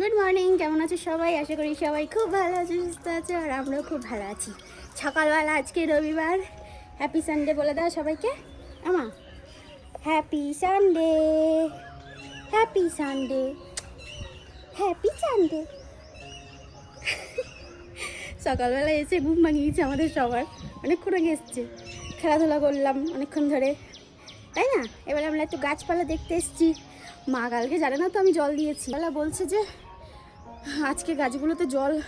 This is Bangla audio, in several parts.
গুড মর্নিং কেমন আছো সবাই? আশা করি সবাই খুব ভালো আছে, সুস্থ আছে, আর আমরাও খুব ভালো আছি। সকালবেলা আজকে রবিবার। হ্যাপি সানডে বলে দাও সবাইকে। আমা happy Sunday happy Sunday happy Sunday সকালবেলা এসে ঘুম ভাঙিয়েছে আমাদের সবার। অনেকক্ষণ আগে এসছে। খেলাধুলা করলাম অনেকক্ষণ ধরে। তাই না? এবার আমরা একটু গাছপালা দেখতে এসেছি। মা কালকে জানে না তো আমি জল দিয়েছি। বেলা বলছে যে আজকে গাছগুলোতে জল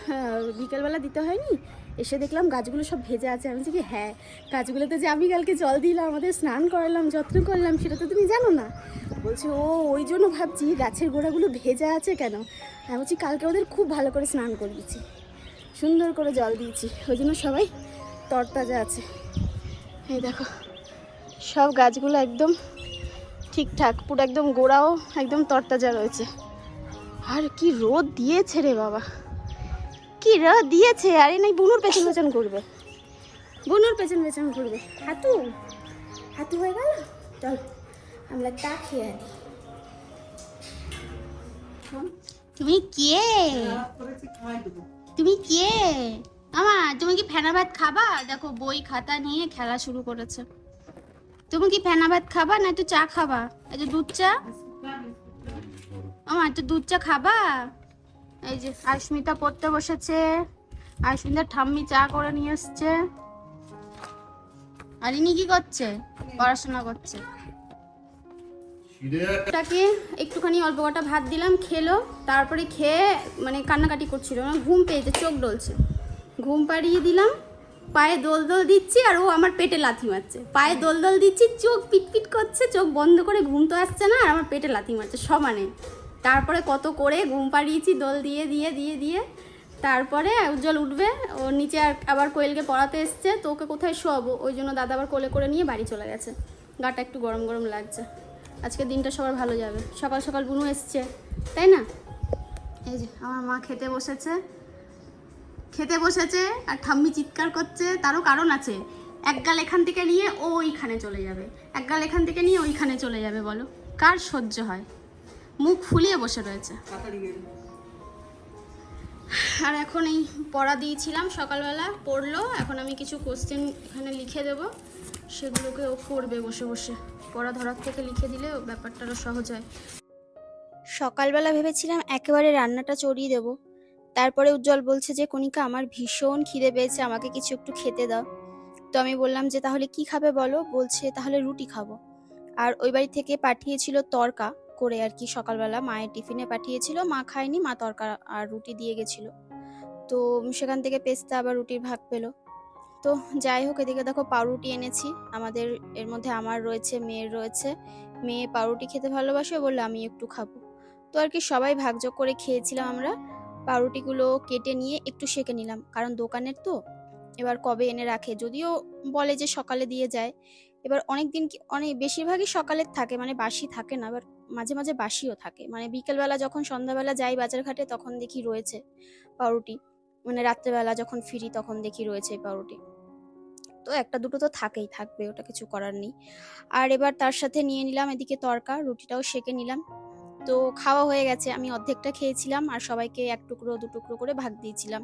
বিকেলবেলা দিতে হয়নি? এসে দেখলাম গাছগুলো সব ভেজে আছে। আমি বলছি কি হ্যাঁ গাছগুলোতে যে আমি কালকে জল দিলাম, আমাদের স্নান করালাম, যত্ন করলাম, সেটা তো তুমি জানো না। বলছে, ও, ওই জন্য ভাবছি, গাছের গোড়াগুলো ভেজা আছে কেন? আমি বলছি, কালকে ওদের খুব ভালো করে স্নান করিয়েছি। সুন্দর করে জল দিয়েছি। ওই জন্য সবাই তরতাজা আছে। এই দেখো, সব গাছগুলো একদম ঠিকঠাক, পুরো একদম গোড়াও একদম তরতাজা রয়েছে। আর কি রোদ দিয়েছে রে বাবা। কি রোদ দিয়েছে? আরে নাই, বুনুর পেছন পেছন ঘুরবে। বুনুর পেছন পেছন ঘুরবে। হাতু হাতু হয়ে গেল? চল, আমরা তা খেয়ে আনি। তুমি কে? তুমি কে? আমা তুমি কি ফেনা ভাত খাবা? দেখো, বই, খাতা নিয়ে খেলা শুরু করেছে। তুমি কি ফেনা ভাত খাবা না একটু চা খাবা? একটু দুধ চা? আমার একটু দুধ চা খাবা? এই যে আয়স্মিতা পড়তে বসেছে। আয়স্মিতার ঠাম্মি চা করে নিয়ে এসছে। আর ইনি কি করছে? পড়াশোনা করছে। তাকে একটুখানি অল্প কটা ভাত দিলাম খেলো তারপরে খেয়ে মানে কান্নাকাটি করছিল। ঘুম পেয়েছে চোখ ডলছে। ঘুম পাড়িয়ে দিলাম পায়ে দোল দোল দিচ্ছি আর ও আমার পেটে লাথি মারছে। পায়ে দোল দোল দিচ্ছি চোখ পিটপিট করছে চোখ বন্ধ করে ঘুম তো আসছে না আর আমার পেটে লাথি মারছে সমানে। তারপরে কত করে ঘুম পাড়িয়েছি, দোল দিয়ে দিয়ে দিয়ে দিয়ে। তারপরে উজ্জ্বল উঠবে, ও নিচে আর আবার কোয়েলকে পড়াতে এসছে, তো ওকে কোথায় শোয়াবো? ওই জন্য দাদা আবার কোলে করে নিয়ে বাড়ি চলে গেছে। গাটা একটু গরম গরম লাগছে। আজকে দিনটা সবার ভালো যাবে। সকাল সকাল বুনু এসছে, তাই না? এই যে, আমার মা খেতে বসেছে। খেতে বসেছে আর ঠাম্মি চিৎকার করছে, তারও কারণ আছে। এক গাল এখান থেকে নিয়ে ওইখানে চলে যাবে। এক গাল এখান থেকে নিয়ে ওইখানে চলে যাবে, বলো। কার সহ্য হয়? মুখ ফুলিয়ে বসে রয়েছে। আর এখন এই পড়া দিয়েছিলাম সকালবেলা, পড়ল, এখন আমি কিছু কোশ্চেন এখানে লিখে দেব। সেগুলোকে ও করবে বসে বসে। পড়া ধরার থেকে লিখে দিলে ব্যাপারটা সহজ হয়। সকালবেলা ভেবেছিলাম একেবারে রান্নাটা চড়িয়ে দেব। তারপরে উজ্জ্বল বলছে যে, কণিকা, আমার ভীষণ খিদে পেয়েছে, আমাকে কিছু একটু খেতে দাও। তো আমি বললাম যে, তাহলে কি খাবে বলো? বলছে, তাহলে রুটি খাব। আর ওই বাড়ি থেকে পাঠিয়েছিল তরকা। করে আর কি সকালবেলা মায়ের টিফিনে পাঠিয়েছিল, মা খায়নি, মা তরকা আর রুটি দিয়ে গেছিল। তো সেখান থেকে পেস্তা আবার রুটির ভাগ পেল। তো যাই হোক, এদিকে দেখো পাউরুটি এনেছি। আমাদের, এর মধ্যে আমার রয়েছে, মেয়ের রয়েছে। মেয়ে পাউরুটি খেতে ভালোবাসে বললে আমি একটু খাব। তো আর কি সবাই ভাগযোগ করে খেয়েছিলাম আমরা। পাউরুটিগুলো কেটে নিয়ে একটু সেঁকে নিলাম। কারণ দোকানের তো, এবার কবে এনে রাখে? যদিও বলে যে সকালে দিয়ে যায়। এবার অনেক দিন অনেক, বেশিরভাগই সকালের থাকে মানে বাসি থাকে না, এবার মাঝে মাঝে বাসিও থাকে। মানে বিকেলবেলা যখন সন্ধ্যাবেলা যাই বাজার ঘাটে তখন দেখি রয়েছে পাউরুটি। মানে রাত্রেবেলা যখন ফিরি তখন দেখি রয়েছে পাউরুটি। তো একটা দুটো তো থাকেই, থাকবে, ওটা কিছু করার নেই। আর এবার তার সাথে নিয়ে নিলাম এদিকে তরকা, রুটিটাও সেকে নিলাম। তো খাওয়া হয়ে গেছে, আমি অর্ধেকটা খেয়েছিলাম আর সবাইকে এক টুকরো, দু টুকরো করে ভাগ দিয়েছিলাম।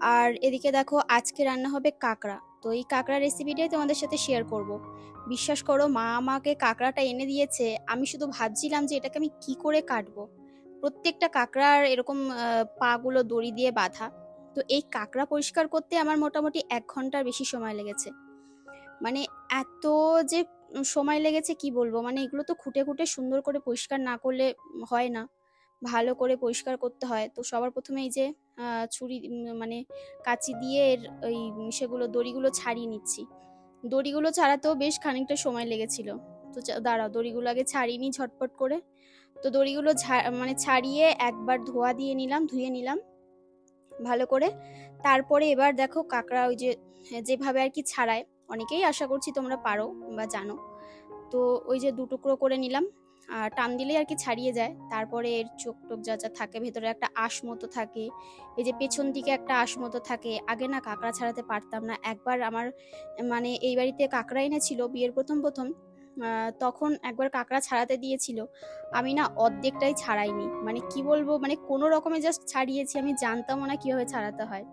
আর এদিকে দেখো আজকে রান্না হবে কাঁকড়া। তো এই কাঁকড়া রেসিপিটাই তোমাদের সাথে শেয়ার করব। বিশ্বাস করো, মা আমাকে কাঁকড়াটা এনে দিয়েছে, আমি শুধু ভাবছিলাম যে এটাকে আমি কি করে কাটবো। প্রত্যেকটা কাঁকড়ার এরকম পাগুলো দড়ি দিয়ে বাঁধা। তো এই কাঁকড়া পরিষ্কার করতে আমার মোটামুটি এক ঘণ্টার বেশি সময় লেগেছে। মানে এত যে সময় লেগেছে কি বলব? মানে এগুলো তো খুঁটে খুঁটে সুন্দর করে পরিষ্কার না করলে হয় না। ভালো করে পরিষ্কার করতে হয়। তো সবার প্রথমে এই যে ছুরি মানে কাঁচি দিয়ে এর ওই সেগুলো, দড়িগুলো ছাড়িয়ে নিচ্ছি। দড়িগুলো ছাড়াতেও বেশ খানিকটা সময় লেগেছিল। তো দাঁড়াও, দড়িগুলো আগে ছাড়িয়ে নিই ঝটপট করে। তো দড়িগুলো মানে ছাড়িয়ে একবার ধোয়া দিয়ে নিলাম, ধুয়ে নিলাম ভালো করে। তারপরে এবার দেখো কাঁকড়া ওই যে, যেভাবে আর কি ছাড়ায়, অনেকেই আশা করছি তোমরা পারো বা জানো। তো ওই যে দু টুকরো করে নিলাম। আর টান দিলেই আর কি ছাড়িয়ে যায়। তারপরে এর চোখ টোক যা যা থাকে, ভেতরে একটা আঁশ মতো থাকে, এই যে পেছন দিকে একটা আঁশ মতো থাকে। আগে না কাঁকড়া ছাড়াতে পারতাম না। একবার আমার মানে এই বাড়িতে কাঁকড়া এনেছিল, বিয়ের প্রথম প্রথম তখন একবার কাঁকড়া ছাড়াতে দিয়েছিল। আমি না অর্ধেকটাই ছাড়াইনি। মানে কি বলব মানে কোনো রকমে জাস্ট ছাড়িয়েছি, আমি জানতামও না কীভাবে ছাড়াতে হয়।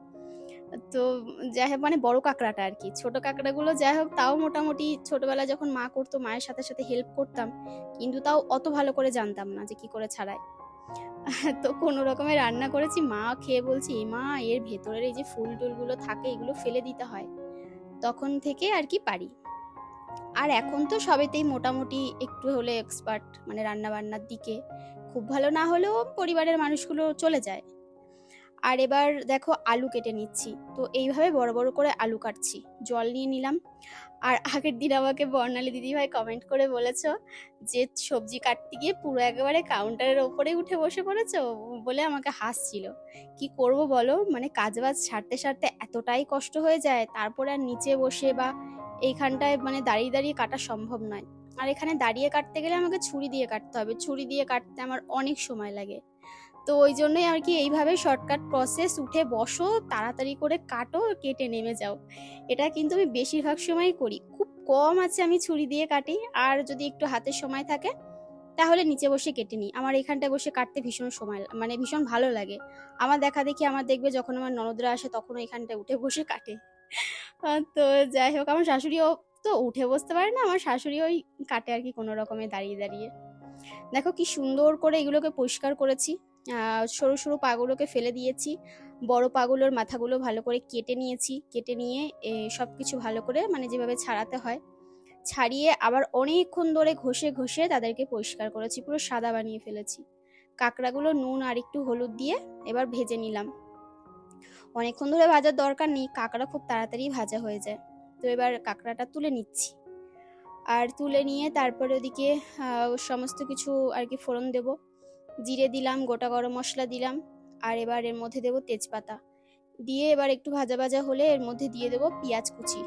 তো যাই হোক মানে বড় কাঁকড়াটা আর কি ছোট কাঁকড়াগুলো যাই হোক, তাও মোটামুটি ছোটবেলায় যখন মা করতো, মায়ের সাথে সাথে হেল্প করতাম, কিন্তু তাও অত ভালো করে জানতাম না যে কি করে ছাড়ায়। তো কোনো রকমে রান্না করেছি, মা খেয়ে বলছি, "এ মা, এর ভেতরের এই যে ফুল টুলগুলো থাকে, এগুলো ফেলে দিতে হয়। তখন থেকে আর কি পারি। আর এখন তো সবেতেই মোটামুটি একটু হলে এক্সপার্ট মানে রান্না বান্নার দিকে। খুব ভালো না হলেও পরিবারের মানুষগুলো চলে যায়। আর এবার দেখো আলু কেটে নিচ্ছি। তো এইভাবে বড় বড় করে আলু কাটছি। জল নিয়ে নিলাম। আর আগের দিন আমাকে বর্ণালী দিদিভাই কমেন্ট করে বলেছ যে, সবজি কাটতে গিয়ে পুরো একেবারে কাউন্টারের ওপরে উঠে বসে পড়েছো? বলে আমাকে হাসছিল। কি করব বলো? মানে কাজবাজ সারতে সারতে এতটাই কষ্ট হয়ে যায়, তারপরে আর নিচে বসে বা এইখানটায় মানে দাঁড়িয়ে দাঁড়িয়ে কাটা সম্ভব নয়। আর এখানে দাঁড়িয়ে কাটতে গেলে আমাকে ছুরি দিয়ে কাটতে হবে। ছুরি দিয়ে কাটতে আমার অনেক সময় লাগে। তো ওই জন্যই আর কি এইভাবে শর্টকাট প্রসেস উঠে বসো, তাড়াতাড়ি করে কাটো, কেটে নেমে যাও। এটা কিন্তু আমি বেশিরভাগ সময়ই করি। খুব কম আছে আমি ছুরি দিয়ে কাটি। আর যদি একটু হাতের সময় থাকে, তাহলে নিচে বসে কেটে নিই। আমার এখানটায় বসে কাটতে ভীষণ সময় মানে ভীষণ ভালো লাগে। আমার দেখা দেখি আমার দেখবে যখন আমার ননদরা আসে, তখন এখানটায় উঠে বসে কাটে। তো যাই হোক, আমার শাশুড়িও তো উঠে বসতে পারে না, আমার শাশুড়ি ওই কাটে আর কি কোনো রকমে দাঁড়িয়ে দাঁড়িয়ে। দেখো কি সুন্দর করে এগুলোকে পরিষ্কার করেছি। সরু সরু পাগুলোকে ফেলে দিয়েছি। বড় পাগুলোর মাথাগুলো ভালো করে কেটে নিয়েছি। কেটে নিয়ে সব কিছু ভালো করে মানে যেভাবে ছাড়াতে হয়, ছাড়িয়ে আবার অনেকক্ষণ ধরে ঘষে ঘষে তাদেরকে পরিষ্কার করেছি, পুরো সাদা বানিয়ে ফেলেছি। কাঁকড়াগুলো নুন আর একটু হলুদ দিয়ে এবার ভেজে নিলাম। অনেকক্ষণ ধরে ভাজার দরকার নেই, কাঁকড়া খুব তাড়াতাড়ি ভাজা হয়ে যায়। তো এবার কাঁকড়াটা তুলে নিচ্ছি। আর তুলে নিয়ে তারপরে ওদিকে সমস্ত কিছু আর কি ফোড়ন দেব। জিরে দিলাম, গোটা গরম মশলা দিলাম, আর এবার এর মধ্যে দেব তেজপাতা। দিয়ে এবার একটু ভাজা ভাজা হলে এর মধ্যে দিয়ে দেব পেঁয়াজ কুচি।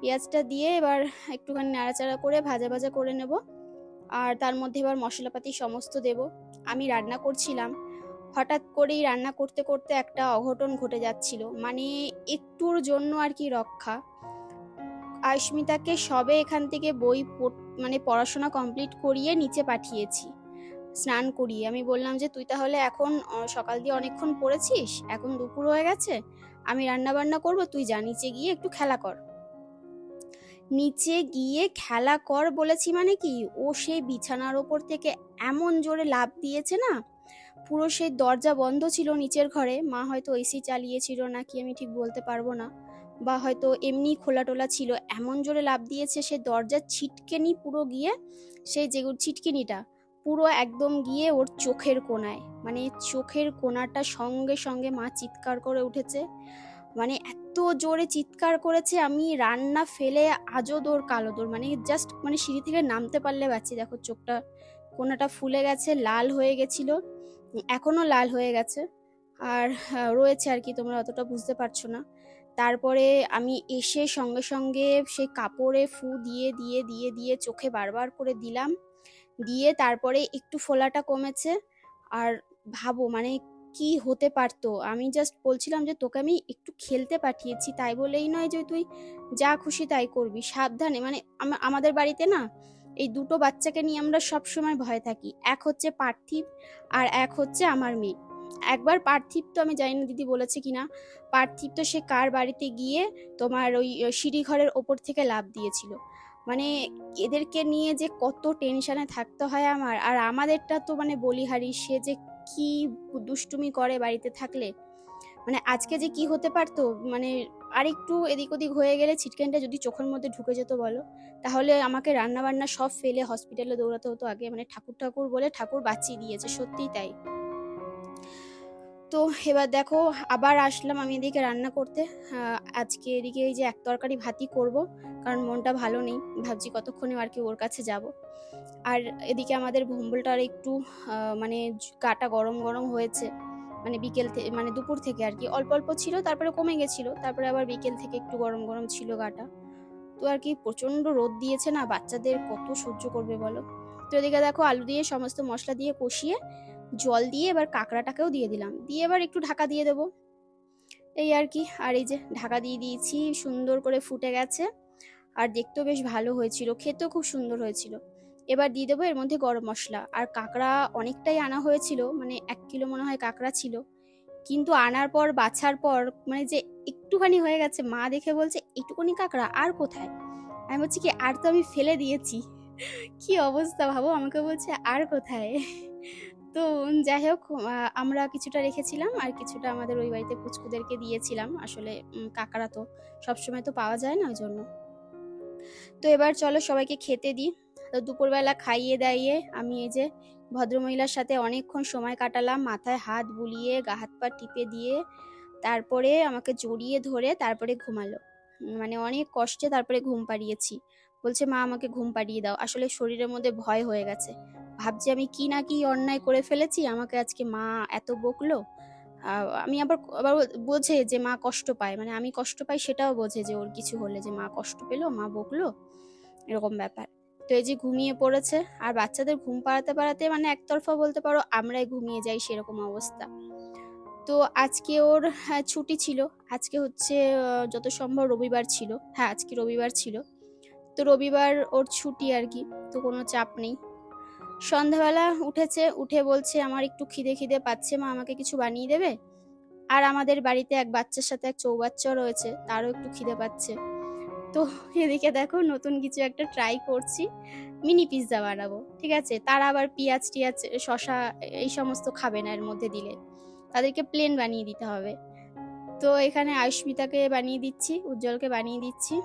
পেঁয়াজটা দিয়ে এবার একটুখানি নাড়াচাড়া করে ভাজা ভাজা করে নেব। আর তার মধ্যে এবার মশলাপাতি সমস্ত দেব। আমি রান্না করছিলাম। হঠাৎ করেই রান্না করতে করতে একটা অঘটন ঘটে যাচ্ছিল। মানে একটুর জন্য আর কি রক্ষা। আয়স্মিতাকে সবে এখান থেকে বই মানে পড়াশোনা কমপ্লিট করিয়ে নিচে পাঠিয়েছি। স্নান করিয়ে। আমি বললাম যে, তুই তাহলে এখন সকাল দিয়ে অনেকক্ষণ পড়েছিস? এখন দুপুর হয়ে গেছে? আমি রান্না বান্না করব, তুই যা, নিচে গিয়ে একটু খেলা কর। নিচে গিয়ে খেলা কর বলেছি মানে কি? ও সেই বিছানার ওপর থেকে এমন জোরে লাফ দিয়েছে না? পুরো সেই দরজা বন্ধ ছিল নিচের ঘরে। মা হয়তো এসি চালিয়েছিল নাকি আমি ঠিক বলতে পারব না। বা হয়তো এমনি খোলা টোলা ছিল। এমন জোরে লাফ দিয়েছে সে দরজার ছিটকেনি পুরো গিয়ে, সেই যে, ছিটকিনিটা। পুরো একদম গিয়ে ওর চোখের কোনায়। মানে চোখের কোনাটা সঙ্গে সঙ্গে মা চিৎকার করে উঠেছে। মানে এত জোরে চিৎকার করেছে, আমি রান্না ফেলে আজও দৌড় কালো দৌড়। মানে জাস্ট মানে সিঁড়ি থেকে নামতে পারলে পাচ্ছি দেখো চোখটা, কোনাটা ফুলে গেছে, লাল হয়ে গেছিল। এখনও লাল হয়ে গেছে। আর রয়েছে আর কি, তোমরা অতটা বুঝতে পারছ না। তারপরে আমি এসে সঙ্গে সঙ্গে সেই কাপড়ে ফু দিয়ে দিয়ে দিয়ে দিয়ে চোখে বারবার করে দিলাম। দিয়ে তারপরে একটু ফোলাটা কমেছে। আর ভাবো মানে কি হতে পারতো? আমি জাস্ট বলছিলাম যে, তোকে আমি একটু খেলতে পাঠিয়েছি, তাই বলেই নয় যে, তুই যা খুশি তাই করবি। সাবধানে মানে আমাদের বাড়িতে না, এই দুটো বাচ্চাকে নিয়ে আমরা সব সময় ভয় থাকি। এক হচ্ছে পার্থিব আর এক হচ্ছে আমার মেয়ে। একবার পার্থিব তো আমি জানি না দিদি বলেছে কিনা, পার্থিব তো সে কার বাড়িতে গিয়ে তোমার ওই সিঁড়ি ঘরের ওপর থেকে লাভ দিয়েছিল। মানে এদেরকে নিয়ে যে কত টেনশনে থাকতে হয় আমার। আর আমাদেরটা তো মানে বলিহারি, সে যে কি দুষ্টুমি করে বাড়িতে থাকলে। মানে আজকে যে কি হতে পারতো মানে আরেকটু এদিক ওদিক হয়ে গেলে ছিটকেনটা যদি চোখের মধ্যে ঢুকে যেত বলো, তাহলে আমাকে রান্না বান্না সব ফেলে হসপিটালে দৌড়াতে হতো আগে। মানে ঠাকুর ঠাকুর বলে ঠাকুর বাঁচিয়ে দিয়েছে, সত্যিই তাই। তো এবার দেখো, আবার আসলাম আমি এদিকে রান্না করতে। আজকে এদিকে এই যে এক তরকারি ভাতই করব, কারণ মনটা ভালো নেই। ভাবছি কতক্ষণে আর কি ওর কাছে যাব। আর এদিকে আমাদের ভম্বলটার একটু মানে কাটা গরম গরম হয়েছে। মানে বিকেল থেকে মানে দুপুর থেকে আর কি। অল্প অল্প ছিল, তারপরে কমে গেছিল, তারপরে আবার বিকেল থেকে একটু গরম গরম ছিল গাটা। তো আর কি প্রচণ্ড রোদ দিয়েছে না, বাচ্চাদের কত সহ্য করবে বলো? তো এদিকে দেখো আলু দিয়ে সমস্ত মশলা দিয়ে কষিয়ে জল দিয়ে এবার কাঁকড়াটাকেও দিয়ে দিলাম। দিয়ে এবার একটু ঢাকা দিয়ে দেবো। এই আর কি, আর এই যে ঢাকা দিয়ে দিয়েছি, সুন্দর করে ফুটে গেছে। আর দেখতেও বেশ ভালো হয়েছিল, খেতেও খুব সুন্দর হয়েছিল। এবার দিয়ে দেবো এর মধ্যে গরম মশলা। আর কাঁকড়া অনেকটাই আনা হয়েছিল মানে এক কিলো মনে হয় কাঁকড়া ছিল। কিন্তু আনার পর, বাছার পর মানে যে একটুখানি হয়ে গেছে, মা দেখে বলছে একটুখানি কাঁকড়া, আর কোথায়? আমি বলছি কি, আর তো আমি ফেলে দিয়েছি। কি অবস্থা ভাবো? আমাকে বলছে, আর কোথায়? তো যাই হোক আমরা কিছুটা রেখেছিলাম আর কিছুটা আমাদের ওই বাড়িতে পুচকুদেরকে দিয়েছিলাম। আসলে কাঁকড়া তো সবসময় তো পাওয়া যায় না ওই জন্য। তো এবার চলো সবাইকে খেতে দিই। তো দুপুরবেলা খাইয়ে দাইয়ে আমি এই যে ভদ্রমহিলার সাথে অনেকক্ষণ সময় কাটালাম, মাথায় হাত বুলিয়ে, গা হাত পা টিপে দিয়ে, তারপরে আমাকে জড়িয়ে ধরে তারপরে ঘুমালো। মানে অনেক কষ্টে তারপরে ঘুম পাড়িয়েছি। বলছে, মা, আমাকে ঘুম পাড়িয়ে দাও। আসলে শরীরের মধ্যে ভয় হয়ে গেছে। ভাবছি আমি কি না কি অন্যায় করে ফেলেছি আমাকে আজকে মা এত বকলো। আমি আবার আবার বোঝে যে মা কষ্ট পায় মানে আমি কষ্ট পাই সেটাও বোঝে যে ওর কিছু হলে যে মা কষ্ট পেল মা বকলো এরকম ব্যাপার। তো এই যে ঘুমিয়ে পড়েছে আর বাচ্চাদের ঘুম পাড়াতে পাড়াতে মানে একতরফা বলতে পারো আমরাই ঘুমিয়ে যাই সেরকম অবস্থা। তো আজকে ওর হ্যাঁ, ছুটি ছিল আজকে হচ্ছে যত সম্ভব রবিবার ছিল হ্যাঁ আজকে রবিবার ছিল। তো রবিবার ওর ছুটি আর কি তো কোনো চাপ নেই। সন্ধ্যাবেলা উঠেছে, উঠে বলছে, আমার একটু খিদে খিদে পাচ্ছে, মা আমাকে কিছু বানিয়ে দেবে? আর আমাদের বাড়িতে এক বাচ্চার সাথে এক চৌবাচ্চা রয়েছে, তারও একটু খিদে পাচ্ছে। তো এদিকে দেখো, নতুন কিছু একটা ট্রাই করছি মিনি পিৎজা বানাবো, ঠিক আছে? তারা আবার পেঁয়াজ টিয়াজ শশা এই সমস্ত খাবে না এর মধ্যে দিলে। তাদেরকে প্লেন বানিয়ে দিতে হবে। তো এখানে আয়ুষ্মিতাকে বানিয়ে দিচ্ছি, উজ্জ্বলকে বানিয়ে দিচ্ছি।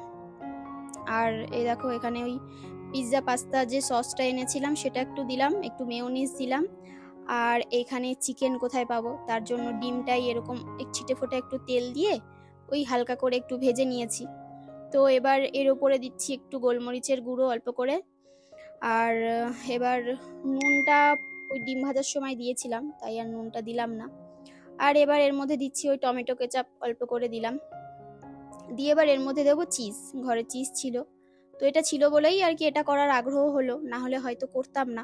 আর এই দেখো, এখানে ওই পিৎজা পাস্তা যে সসটা এনেছিলাম সেটা একটু দিলাম, একটু মেয়োনিজ দিলাম। আর এখানে চিকেন কোথায় পাবো? তার জন্য ডিমটাই এরকম ছিটে ফোটে একটু তেল দিয়ে ওই হালকা করে একটু ভেজে নিয়েছি। তো এবার এর ওপরে দিচ্ছি একটু গোলমরিচের গুঁড়ো অল্প করে। আর এবার নুনটা ওই ডিম ভাজার সময় দিয়েছিলাম, তাই আর নুনটা দিলাম না। আর এবার এর মধ্যে দিচ্ছি ওই টমেটো কেচাপ অল্প করে দিলাম। দিয়ে এবার এর মধ্যে দেবো চিজ, ঘরে চিজ ছিল। তো এটা ছিল বলেই আর কি এটা করার আগ্রহ হলো, না হলে হয়তো করতাম না।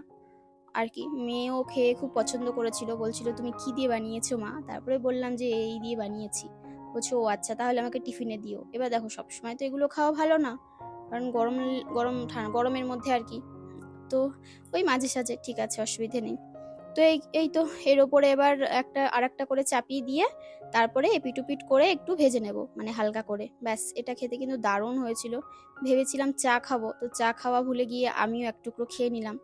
আর কি, মেয়েও খেয়ে খুব পছন্দ করেছিল, বলছিল, তুমি কি দিয়ে বানিয়েছো মা? তারপরে বললাম যে, এই দিয়ে বানিয়েছি। বলছে, ও আচ্ছা তাহলে আমাকে টিফিনে দিও। এবার দেখো সবসময় তো এগুলো খাওয়া ভালো না, কারণ গরম গরম গরমের মধ্যে আর কি। তো ওই মাঝে সাঝে, ঠিক আছে, অসুবিধে নেই। তো এই এই তো, এর ওপরে এবার একটা আর একটা করে চাপিয়ে দিয়ে তারপরে এপিটুপিট করে একটু ভেজে নেব মানে হালকা করে। ব্যাস, এটা খেতে কিন্তু দারুণ হয়েছিল। ভেবেছিলাম চা খাব, তো চা খাওয়া ভুলে গিয়ে আমিও এক টুকরো খেয়ে নিলাম।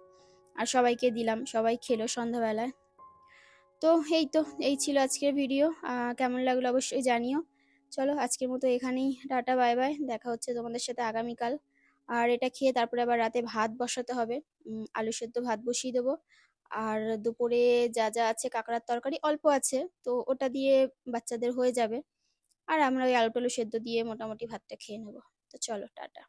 আর সবাইকে দিলাম, সবাই খেলো সন্ধ্যাবেলায়। তো এই তো, এই ছিল আজকের ভিডিও। কেমন লাগল অবশ্যই জানিও। চলো, আজকের মতো এখানেই টাটা, বাই বাই। দেখা হচ্ছে তোমাদের সাথে আগামীকাল। আর এটা খেয়ে তারপরে আবার রাতে ভাত বসাতে হবে। আলু সেদ্ধ ভাত বসিয়ে দেবো। আর দুপুরে যা যা আছে কাঁকড়ার তরকারি অল্প আছে, তো ওটা দিয়ে বাচ্চাদের হয়ে যাবে। আর আমরা ওই আলু টালু সেদ্ধ দিয়ে মোটামুটি ভাতটা খেয়ে নেব। তো চলো, টাটা।